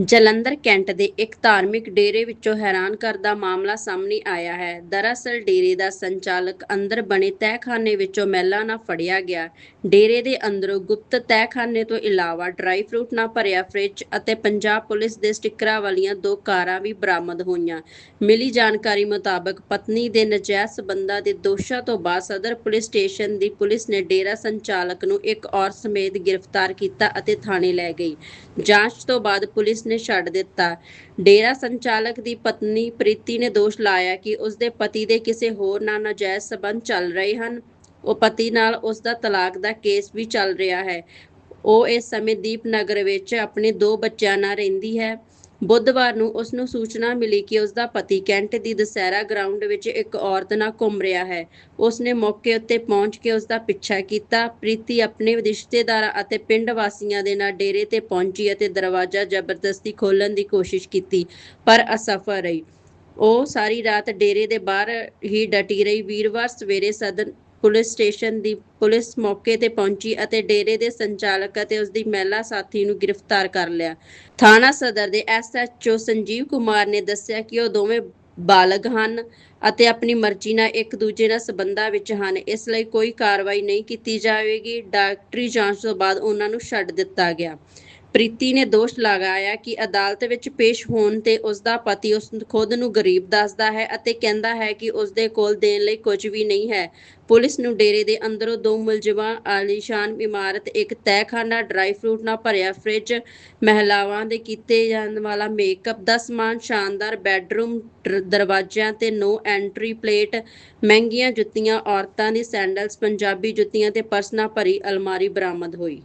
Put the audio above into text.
Jalandhar cantt ਦੇ ਇੱਕ ਧਾਰਮਿਕ ਡੇਰੇ ਵਿੱਚੋਂ ਹੈਰਾਨ ਕਰਦਾ ਮਾਮਲਾ ਸਾਹਮਣੇ ਆਇਆ ਹੈ। ਦਰਅਸਲ ਡੇਰੇ ਦਾ ਸੰਚਾਲਕ ਅੰਦਰ ਬਣੇ ਤਹਿਖਾਨੇ ਵਿੱਚੋਂ ਮਹਿਲਾ ਨਾਲ ਫੜਿਆ ਗਿਆ। ਡੇਰੇ ਦੇ ਅੰਦਰੋਂ ਗੁਪਤ ਤਹਿਖਾਨੇ ਤੋਂ ਇਲਾਵਾ ਡਰਾਈ ਫਰੂਟ ਨਾਲ ਭਰਿਆ ਫ੍ਰਿਜ ਅਤੇ ਪੰਜਾਬ ਪੁਲਿਸ ਦੇ ਸਟਿੱਕਰਾਂ ਵਾਲੀਆਂ ਦੋ ਕਾਰਾਂ ਵੀ ਬਰਾਮਦ ਹੋਈਆਂ। ਮਿਲੀ ਜਾਣਕਾਰੀ ਮੁਤਾਬਕ ਪਤਨੀ ਦੇ ਨਜਾਇਜ਼ ਸਬੰਧਾਂ ਦੇ ਦੋਸ਼ਾਂ ਤੋਂ ਬਾਅਦ ਸਦਰ ਪੁਲਿਸ ਸਟੇਸ਼ਨ ਦੀ ਪੁਲਿਸ ਨੇ ਡੇਰਾ ਸੰਚਾਲਕ ਨੂੰ ਇੱਕ ਔਰਤ ਸਮੇਤ ਗ੍ਰਿਫਤਾਰ ਕੀਤਾ ਅਤੇ ਥਾਣੇ ਲੈ ਗਈ। ਜਾਂਚ ਤੋਂ ਬਾਅਦ ਪੁਲਿਸ ਨੇ ਛੱਡ ਦਿੱਤਾ। ਡੇਰਾ ਸੰਚਾਲਕ ਦੀ ਪਤਨੀ ਪ੍ਰੀਤੀ ਨੇ ਦੋਸ਼ ਲਾਇਆ ਕਿ ਉਸ ਦੇ ਪਤੀ ਦੇ ਕਿਸੇ ਹੋਰ ਨਾਲ ਨਾਜਾਇਜ਼ ਸਬੰਧ ਚੱਲ ਰਹੇ ਹਨ। ਉਹ ਪਤੀ ਨਾਲ ਉਸ ਦਾ ਤਲਾਕ ਦਾ ਕੇਸ ਵੀ ਚੱਲ ਰਿਹਾ ਹੈ। ਉਹ ਇਸ ਸਮੇਂ ਦੀਪਨਗਰ ਵਿੱਚ ਆਪਣੇ ਦੋ ਬੱਚਿਆਂ ਨਾਲ ਰਹਿੰਦੀ ਹੈ। ਬੁੱਧਵਾਰ ਨੂੰ ਉਸ ਨੂੰ ਸੂਚਨਾ ਮਿਲੀ ਕਿ ਉਸ ਦਾ ਪਤੀ ਕੈਂਟ ਦੀ ਦਸਹਿਰਾ ਗਰਾਊਂਡ ਵਿੱਚ ਇੱਕ ਔਰਤ ਨਾਲ ਘੁੰਮ ਰਿਹਾ ਹੈ। ਉਸ ਨੇ ਮੌਕੇ ਉੱਤੇ ਪਹੁੰਚ ਕੇ ਉਸ ਦਾ ਪਿੱਛਾ ਕੀਤਾ। ਪ੍ਰੀਤੀ ਆਪਣੇ ਰਿਸ਼ਤੇਦਾਰਾਂ ਅਤੇ ਪਿੰਡ ਵਾਸੀਆਂ ਦੇ ਨਾਲ ਡੇਰੇ ਤੇ ਪਹੁੰਚੀ ਅਤੇ ਦਰਵਾਜ਼ਾ ਜ਼ਬਰਦਸਤੀ ਖੋਲਣ ਦੀ ਕੋਸ਼ਿਸ਼ ਕੀਤੀ, ਪਰ ਅਸਫਲ ਰਹੀ। ਉਹ ਸਾਰੀ ਰਾਤ ਡੇਰੇ ਦੇ ਬਾਹਰ ਹੀ ਡਟੀ ਰਹੀ। ਵੀਰਵਾਰ ਸਵੇਰੇ ਸਦਨ ਪੁਲਿਸ ਸਟੇਸ਼ਨ ਦੀ ਪੁਲਿਸ ਮੌਕੇ ਤੇ ਪਹੁੰਚੀ ਅਤੇ ਡੇਰੇ ਦੇ ਸੰਚਾਲਕ ਅਤੇ ਉਸ ਦੀ ਮਹਿਲਾ ਸਾਥੀ ਨੂੰ ਗ੍ਰਿਫਤਾਰ ਕਰ ਲਿਆ। ਥਾਣਾ ਸਦਰ ਦੇ ਐਸਐਚਓ ਸੰਜੀਵ ਕੁਮਾਰ ਨੇ ਦੱਸਿਆ ਕਿ ਉਹ ਦੋਵੇਂ ਬਾਲਗ ਹਨ ਅਤੇ ਆਪਣੀ ਮਰਜ਼ੀ ਨਾਲ ਇੱਕ ਦੂਜੇ ਨਾਲ ਸਬੰਧਾਂ ਵਿੱਚ ਹਨ। ਇਸ ਲਈ ਕੋਈ ਕਾਰਵਾਈ ਨਹੀਂ ਕੀਤੀ ਜਾਵੇਗੀ। ਡਾਕਟਰੀ ਜਾਂਚ ਤੋਂ ਬਾਅਦ ਉਹਨਾਂ ਨੂੰ ਛੱਡ ਦਿੱਤਾ ਗਿਆ। ਪ੍ਰੀਤੀ ਨੇ ਦੋਸ਼ ਲਗਾਇਆ ਕਿ ਅਦਾਲਤ ਵਿੱਚ ਪੇਸ਼ ਹੋਣ ਤੇ ਉਸ ਦਾ ਪਤੀ ਉਸ ਖੁਦ ਨੂੰ ਗਰੀਬ ਦੱਸਦਾ ਹੈ ਅਤੇ ਕਹਿੰਦਾ ਹੈ ਕਿ ਉਸ ਦੇ ਕੋਲ ਦੇਣ ਲਈ ਕੁਝ ਵੀ ਨਹੀਂ ਹੈ। ਪੁਲਿਸ ਨੂੰ ਡੇਰੇ ਦੇ ਅੰਦਰੋਂ ਦੋ ਮੁਲਜ਼ਮਾਂ, ਆਲੀਸ਼ਾਨ ਇਮਾਰਤ, ਇੱਕ ਤਹਿਖਾਨਾ, ਡਰਾਈ ਫਰੂਟ ਨਾਲ ਭਰਿਆ ਫ੍ਰਿਜ, ਮਹਿਲਾਵਾਂ ਦੇ ਕੀਤੇ ਜਾਣ ਵਾਲਾ ਮੇਕਅਪ ਦਾ ਸਮਾਨ ਸ਼ਾਨਦਾਰ ਬੈੱਡਰੂਮ ਦਰਵਾਜ਼ਿਆਂ ਤੇ ਨੋ ਐਂਟਰੀ ਪਲੇਟ, ਮਹਿੰਗੀਆਂ ਜੁੱਤੀਆਂ, ਔਰਤਾਂ ਦੀ ਸੈਂਡਲਸ ਪੰਜਾਬੀ ਜੁੱਤੀਆਂ ਤੇ ਪਰਸ ਨਾਲ ਭਰੀ ਅਲਮਾਰੀ ਬਰਾਮਦ ਹੋਈ।